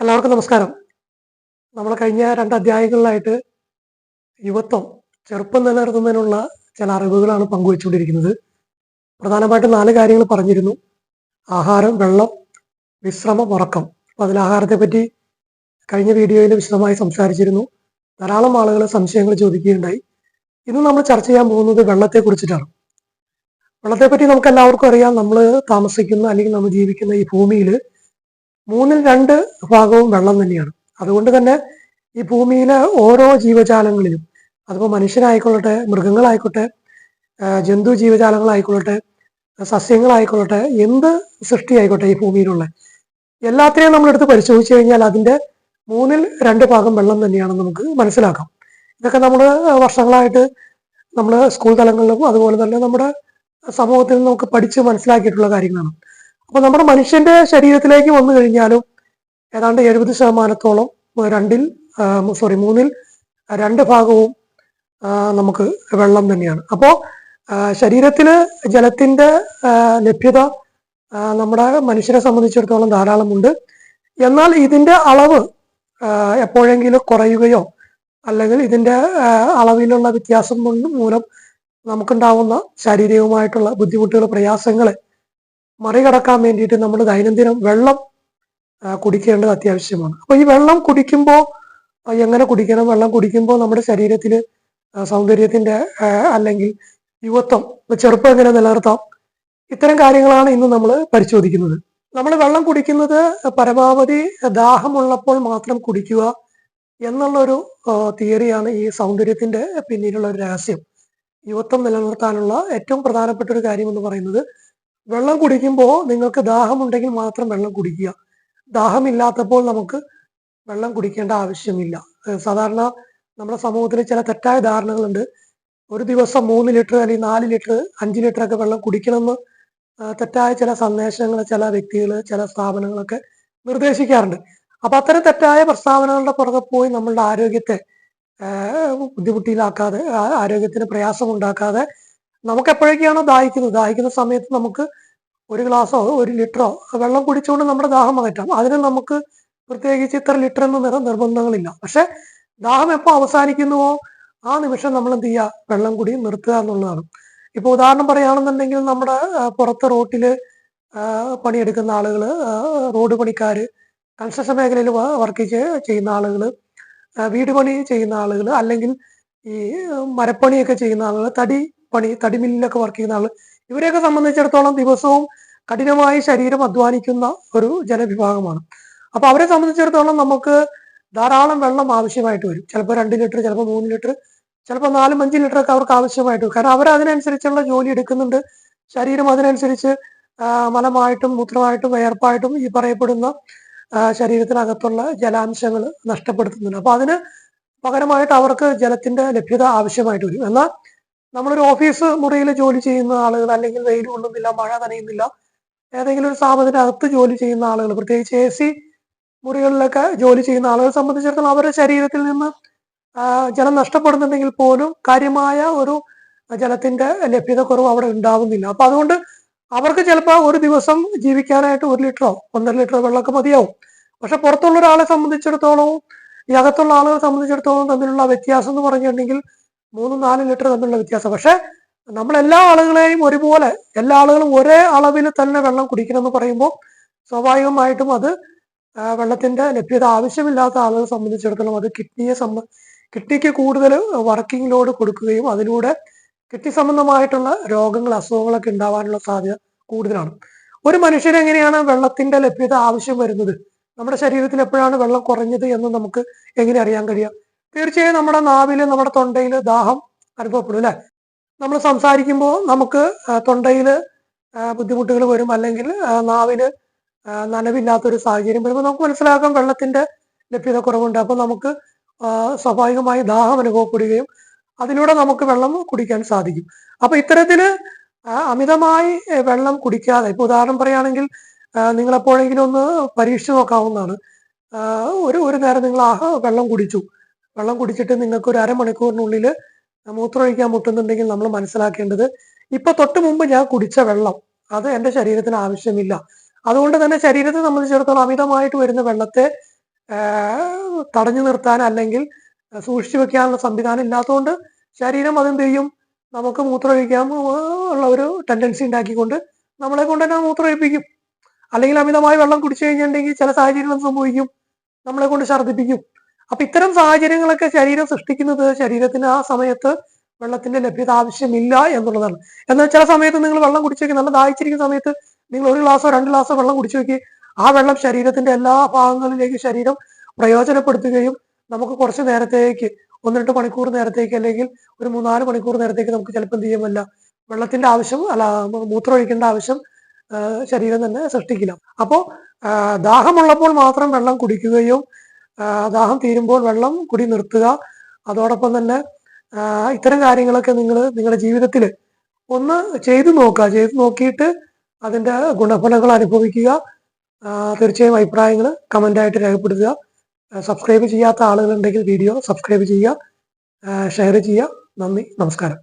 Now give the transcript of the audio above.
എല്ലാവർക്കും നമസ്കാരം. നമ്മൾ കഴിഞ്ഞ രണ്ട് അധ്യായങ്ങളിലായിട്ട് യുവത്വം ചെറുപ്പം നിലനിർത്തുന്നതിനുള്ള ചില അറിവുകളാണ് പങ്കുവച്ചുകൊണ്ടിരിക്കുന്നത്. പ്രധാനമായിട്ടും നാല് കാര്യങ്ങൾ പറഞ്ഞിരുന്നു. ആഹാരം വെള്ളം വിശ്രമം ഉറക്കം. അപ്പോൾ അതിൽ ആഹാരത്തെ പറ്റി കഴിഞ്ഞ വീഡിയോയിൽ വിശദമായി സംസാരിച്ചിരുന്നു. ധാരാളം ആളുകൾ സംശയങ്ങൾ ചോദിക്കുകയുണ്ടായി. ഇന്ന് നമ്മൾ ചർച്ച ചെയ്യാൻ പോകുന്നത് വെള്ളത്തെ കുറിച്ചിട്ടാണ് വെള്ളത്തെ പറ്റി നമുക്ക് എല്ലാവർക്കും അറിയാം. നമ്മൾ താമസിക്കുന്ന അല്ലെങ്കിൽ നമ്മൾ ജീവിക്കുന്ന ഈ ഭൂമിയിൽ മൂന്നിൽ രണ്ട് ഭാഗവും വെള്ളം തന്നെയാണ്. അതുകൊണ്ട് തന്നെ ഈ ഭൂമിയിലെ ഓരോ ജീവജാലങ്ങളിലും അതിപ്പോൾ മനുഷ്യനായിക്കൊള്ളട്ടെ മൃഗങ്ങളായിക്കോട്ടെ ജന്തു ജീവജാലങ്ങളായിക്കൊള്ളട്ടെ സസ്യങ്ങളായിക്കൊള്ളട്ടെ എന്ത് സൃഷ്ടിയായിക്കോട്ടെ ഈ ഭൂമിയിലുള്ള എല്ലാത്തിനെയും നമ്മളെടുത്ത് പരിശോധിച്ചു കഴിഞ്ഞാൽ അതിന്റെ മൂന്നിൽ രണ്ട് ഭാഗം വെള്ളം തന്നെയാണെന്ന് നമുക്ക് മനസ്സിലാക്കാം. ഇതൊക്കെ നമ്മൾ വർഷങ്ങളായിട്ട് നമ്മൾ സ്കൂൾ തലങ്ങളിലും അതുപോലെ തന്നെ നമ്മുടെ സമൂഹത്തിൽ നമുക്ക് പഠിച്ച് മനസ്സിലാക്കിയിട്ടുള്ള കാര്യങ്ങളാണ്. അപ്പൊ നമ്മുടെ മനുഷ്യന്റെ ശരീരത്തിലേക്ക് വന്നു കഴിഞ്ഞാലും ഏതാണ്ട് എഴുപത് ശതമാനത്തോളം രണ്ടിൽ സോറി മൂന്നിൽ രണ്ട് ഭാഗവും നമുക്ക് വെള്ളം തന്നെയാണ്. അപ്പോൾ ശരീരത്തിൽ ജലത്തിന്റെ ലഭ്യത നമ്മുടെ മനുഷ്യരെ സംബന്ധിച്ചിടത്തോളം ധാരാളമുണ്ട്. എന്നാൽ ഇതിന്റെ അളവ് എപ്പോഴെങ്കിലും കുറയുകയോ അല്ലെങ്കിൽ ഇതിന്റെ അളവിലുള്ള വ്യത്യാസം മൂലം നമുക്കുണ്ടാവുന്ന ശാരീരികമായിട്ടുള്ള ബുദ്ധിമുട്ടുകൾ പ്രയാസങ്ങൾ മറികടക്കാൻ വേണ്ടിയിട്ട് നമ്മൾ ദൈനംദിനം വെള്ളം കുടിക്കേണ്ടത് അത്യാവശ്യമാണ്. അപ്പോൾ ഈ വെള്ളം കുടിക്കുമ്പോൾ എങ്ങനെ കുടിക്കണം? വെള്ളം കുടിക്കുമ്പോൾ നമ്മുടെ ശരീരത്തിൽ സൗന്ദര്യത്തിന്റെ അല്ലെങ്കിൽ യുവത്വം ചെറുപ്പം എങ്ങനെ നിലനിർത്താം? ഇത്തരം കാര്യങ്ങളാണ് ഇന്ന് നമ്മൾ പരിശോധിക്കുന്നത്. നമ്മൾ വെള്ളം കുടിക്കുന്നത് പരമാവധി ദാഹമുള്ളപ്പോൾ മാത്രം കുടിക്കുക എന്നുള്ളൊരു തിയറിയാണ് ഈ സൗന്ദര്യത്തിന്റെ പിന്നിലുള്ള ഒരു രഹസ്യം. യുവത്വം നിലനിർത്താനുള്ള ഏറ്റവും പ്രധാനപ്പെട്ട ഒരു കാര്യം എന്ന് പറയുന്നത് വെള്ളം കുടിക്കുമ്പോൾ നിങ്ങൾക്ക് ദാഹമുണ്ടെങ്കിൽ മാത്രം വെള്ളം കുടിക്കുക. ദാഹമില്ലാത്തപ്പോൾ നമുക്ക് വെള്ളം കുടിക്കേണ്ട ആവശ്യമില്ല. സാധാരണ നമ്മുടെ സമൂഹത്തിൽ ചില തെറ്റായ ധാരണകളുണ്ട്. ഒരു ദിവസം മൂന്ന് ലിറ്റർ അല്ലെങ്കിൽ നാല് ലിറ്റർ അഞ്ച് ലിറ്റർ ഒക്കെ വെള്ളം കുടിക്കണമെന്ന് തെറ്റായ ചില സന്ദേശങ്ങൾ ചില വ്യക്തികൾ ചില സ്ഥാപനങ്ങളൊക്കെ നിർദ്ദേശിക്കാറുണ്ട്. അപ്പൊ അത്തരം തെറ്റായ പ്രസ്താവനകളുടെ പുറകെ പോയി നമ്മളുടെ ആരോഗ്യത്തെ ബുദ്ധിമുട്ടിയിലാക്കാതെ ആരോഗ്യത്തിന് പ്രയാസമുണ്ടാക്കാതെ നമുക്ക് എപ്പോഴൊക്കെയാണോ ദാഹിക്കുന്നത്? ദാഹിക്കുന്ന സമയത്ത് നമുക്ക് ഒരു ഗ്ലാസ്സോ ഒരു ലിറ്ററോ വെള്ളം കുടിച്ചുകൊണ്ട് നമ്മുടെ ദാഹം അകറ്റാം. അതിന് നമുക്ക് പ്രത്യേകിച്ച് ഇത്ര ലിറ്റർ എന്ന് നിർ നിർബന്ധങ്ങളില്ല. പക്ഷെ ദാഹം എപ്പോൾ അവസാനിക്കുന്നുവോ ആ നിമിഷം നമ്മൾ എന്ത് ചെയ്യുക? വെള്ളം കുടി നിർത്തുക എന്നുള്ളതാണ്. ഇപ്പൊ ഉദാഹരണം പറയുകയാണെന്നുണ്ടെങ്കിൽ നമ്മുടെ പുറത്ത് റോട്ടിൽ പണിയെടുക്കുന്ന ആളുകൾ റോഡ് പണിക്കാർ കൺസ്ട്രക്ഷൻ മേഖലയിൽ വർക്ക് ചെയ്യുന്ന ആളുകൾ വീട് പണി ചെയ്യുന്ന ആളുകൾ അല്ലെങ്കിൽ ഈ മരപ്പണിയൊക്കെ ചെയ്യുന്ന ആളുകൾ തടി പണി തടിമില്ലിലൊക്കെ വർക്ക് ചെയ്യുന്ന ആൾ. ഇവരെയൊക്കെ സംബന്ധിച്ചിടത്തോളം ദിവസവും കഠിനമായി ശരീരം അധ്വാനിക്കുന്ന ഒരു ജനവിഭാഗമാണ്. അപ്പൊ അവരെ സംബന്ധിച്ചിടത്തോളം നമുക്ക് ധാരാളം വെള്ളം ആവശ്യമായിട്ട് വരും. ചിലപ്പോൾ രണ്ട് ലിറ്റർ ചിലപ്പോൾ മൂന്ന് ലിറ്റർ ചിലപ്പോൾ നാലും അഞ്ച് ലിറ്റർ ഒക്കെ അവർക്ക് ആവശ്യമായിട്ട് വരും. കാരണം അവർ അതിനനുസരിച്ചുള്ള ജോലി എടുക്കുന്നുണ്ട്. ശരീരം അതിനനുസരിച്ച് മലമായിട്ടും മൂത്രമായിട്ടും വിയർപ്പായിട്ടും ഈ പറയപ്പെടുന്ന ശരീരത്തിനകത്തുള്ള ജലാംശങ്ങൾ നഷ്ടപ്പെടുത്തുന്നുണ്ട്. അപ്പൊ അതിന് പകരമായിട്ട് അവർക്ക് ജലത്തിന്റെ ലഭ്യത ആവശ്യമായിട്ട് വരും. എന്നാൽ നമ്മളൊരു ഓഫീസ് മുറിയിൽ ജോലി ചെയ്യുന്ന ആളുകൾ അല്ലെങ്കിൽ വെയിൽ കൊള്ളുന്നില്ല മഴ നനയുന്നില്ല ഏതെങ്കിലും ഒരു സ്ഥാപനത്തിന്റെ അകത്ത് ജോലി ചെയ്യുന്ന ആളുകൾ പ്രത്യേകിച്ച് എ സി മുറികളിലൊക്കെ ജോലി ചെയ്യുന്ന ആളുകളെ സംബന്ധിച്ചിടത്തോളം അവരുടെ ശരീരത്തിൽ നിന്ന് ജലം നഷ്ടപ്പെടുന്നുണ്ടെങ്കിൽ പോലും കാര്യമായ ഒരു ജലത്തിന്റെ ലഭ്യത കുറവ് അവിടെ ഉണ്ടാവുന്നില്ല. അപ്പൊ അതുകൊണ്ട് അവർക്ക് ചിലപ്പോൾ ഒരു ദിവസം ജീവിക്കാനായിട്ട് ഒരു ലിറ്ററോ ഒന്നര ലിറ്ററോ വെള്ളമൊക്കെ മതിയാവും. പക്ഷെ പുറത്തുള്ള ഒരാളെ സംബന്ധിച്ചിടത്തോളവും ഈ അകത്തുള്ള ആളുകളെ സംബന്ധിച്ചിടത്തോളം തമ്മിലുള്ള വ്യത്യാസം എന്ന് പറഞ്ഞിട്ടുണ്ടെങ്കിൽ മൂന്നും നാലും ലിറ്റർ തമ്മിലുള്ള വ്യത്യാസം. പക്ഷെ നമ്മൾ എല്ലാ ആളുകളെയും ഒരുപോലെ എല്ലാ ആളുകളും ഒരേ അളവിൽ തന്നെ വെള്ളം കുടിക്കണം എന്ന് പറയുമ്പോൾ സ്വാഭാവികമായിട്ടും അത് വെള്ളത്തിന്റെ ലഭ്യത ആവശ്യമില്ലാത്ത ആളുകളെ സംബന്ധിച്ചിടത്തോളം അത് കിഡ്നിയെ സംബ കിഡ്നിക്ക് കൂടുതൽ വർക്കിംഗ് ലോഡ് കൊടുക്കുകയും അതിലൂടെ കിഡ്നി സംബന്ധമായിട്ടുള്ള രോഗങ്ങൾ അസുഖങ്ങളൊക്കെ ഉണ്ടാവാനുള്ള സാധ്യത കൂടുതലാണ്. ഒരു മനുഷ്യന് എങ്ങനെയാണ് വെള്ളത്തിന്റെ ലഭ്യത ആവശ്യം വരുന്നത്? നമ്മുടെ ശരീരത്തിൽ എപ്പോഴാണ് വെള്ളം കുറഞ്ഞത് എന്ന് നമുക്ക് എങ്ങനെ അറിയാൻ കഴിയുക തീർച്ചയായും നമ്മുടെ നാവിൽ നമ്മുടെ തൊണ്ടയിൽ ദാഹം അനുഭവപ്പെടും അല്ലെ? നമ്മൾ സംസാരിക്കുമ്പോൾ നമുക്ക് തൊണ്ടയിൽ ബുദ്ധിമുട്ടുകൾ വരും അല്ലെങ്കിൽ നാവിന് നനവില്ലാത്തൊരു സാഹചര്യം വരുമ്പോൾ നമുക്ക് മനസ്സിലാക്കാം വെള്ളത്തിന്റെ ലഭ്യത കുറവുണ്ട് അപ്പോൾ നമുക്ക് സ്വാഭാവികമായി ദാഹം അനുഭവപ്പെടുകയും അതിലൂടെ നമുക്ക് വെള്ളം കുടിക്കാൻ സാധിക്കും. അപ്പൊ ഇത്തരത്തിൽ അമിതമായി വെള്ളം കുടിക്കാതെ ഇപ്പൊ ഉദാഹരണം പറയുകയാണെങ്കിൽ നിങ്ങൾ എപ്പോഴെങ്കിലും ഒന്ന് പരീക്ഷിച്ചു നോക്കാവുന്നതാണ്. ഒരു ഒരു നേരം നിങ്ങൾ ആഹ വെള്ളം കുടിച്ചു. വെള്ളം കുടിച്ചിട്ട് നിങ്ങൾക്ക് ഒരു അരമണിക്കൂറിനുള്ളിൽ മൂത്രമൊഴിക്കാൻ മുട്ടുന്നുണ്ടെങ്കിൽ നമ്മൾ മനസ്സിലാക്കേണ്ടത് ഇപ്പൊ തൊട്ട് മുമ്പ് ഞാൻ കുടിച്ച വെള്ളം അത് എന്റെ ശരീരത്തിന് ആവശ്യമില്ല. അതുകൊണ്ട് തന്നെ ശരീരത്തെ സംബന്ധിച്ചിടത്തോളം അമിതമായിട്ട് വരുന്ന വെള്ളത്തെ തടഞ്ഞു നിർത്താൻ അല്ലെങ്കിൽ സൂക്ഷിച്ചു വെക്കാനുള്ള സംവിധാനം ഇല്ലാത്തതുകൊണ്ട് ശരീരം അതെന്ത് ചെയ്യും? നമുക്ക് മൂത്രമൊഴിക്കാൻ ഉള്ള ഒരു ടെൻഡൻസി ഉണ്ടാക്കിക്കൊണ്ട് നമ്മളെ കൊണ്ട് തന്നെ മൂത്രമൊഴിപ്പിക്കും. അല്ലെങ്കിൽ അമിതമായി വെള്ളം കുടിച്ചു കഴിഞ്ഞിട്ടുണ്ടെങ്കിൽ ചില സാഹചര്യങ്ങൾ സംഭവിക്കും. നമ്മളെ കൊണ്ട് ഛർദ്ദിപ്പിക്കും. അപ്പൊ ഇത്തരം സാഹചര്യങ്ങളൊക്കെ ശരീരം സൃഷ്ടിക്കുന്നത് ശരീരത്തിന് ആ സമയത്ത് വെള്ളത്തിന്റെ ലഭ്യത ആവശ്യമില്ല എന്നുള്ളതാണ്. എന്നാൽ ചില സമയത്ത് നിങ്ങൾ വെള്ളം കുടിച്ചു നല്ല ദാഹിച്ചിരിക്കുന്ന സമയത്ത് നിങ്ങൾ ഒരു ഗ്ലാസോ രണ്ട് ഗ്ലാസോ വെള്ളം കുടിച്ചു വെക്കുക ആ വെള്ളം ശരീരത്തിന്റെ എല്ലാ ഭാഗങ്ങളിലേക്ക് ശരീരം പ്രയോജനപ്പെടുത്തുകയും നമുക്ക് കുറച്ച് നേരത്തേക്ക് ഒന്ന് രണ്ട് മണിക്കൂർ നേരത്തേക്ക് അല്ലെങ്കിൽ ഒരു മൂന്നാൽ മണിക്കൂർ നേരത്തേക്ക് നമുക്ക് ചിലപ്പോൾ എന്ത് വെള്ളത്തിന്റെ ആവശ്യം അല്ല മൂത്രം ഒഴിക്കേണ്ട ആവശ്യം ശരീരം തന്നെ സൃഷ്ടിക്കില്ല. അപ്പോൾ ദാഹമുള്ളപ്പോൾ മാത്രം വെള്ളം കുടിക്കുകയും ദാഹം തീരുമ്പോൾ വെള്ളം കുടി നിർത്തുക. അതോടൊപ്പം തന്നെ ഇത്തരം കാര്യങ്ങളൊക്കെ നിങ്ങൾ നിങ്ങളുടെ ജീവിതത്തിൽ ഒന്ന് ചെയ്തു നോക്കുക. ചെയ്തു നോക്കിയിട്ട് അതിന്റെ ഗുണഫലങ്ങൾ അനുഭവിക്കുക. തീർച്ചയായും അഭിപ്രായങ്ങൾ കമന്റായിട്ട് രേഖപ്പെടുത്തുക. സബ്സ്ക്രൈബ് ചെയ്യാത്ത ആളുകളുണ്ടെങ്കിൽ വീഡിയോ സബ്സ്ക്രൈബ് ചെയ്യുക. ഷെയർ ചെയ്യുക. നന്ദി. നമസ്കാരം.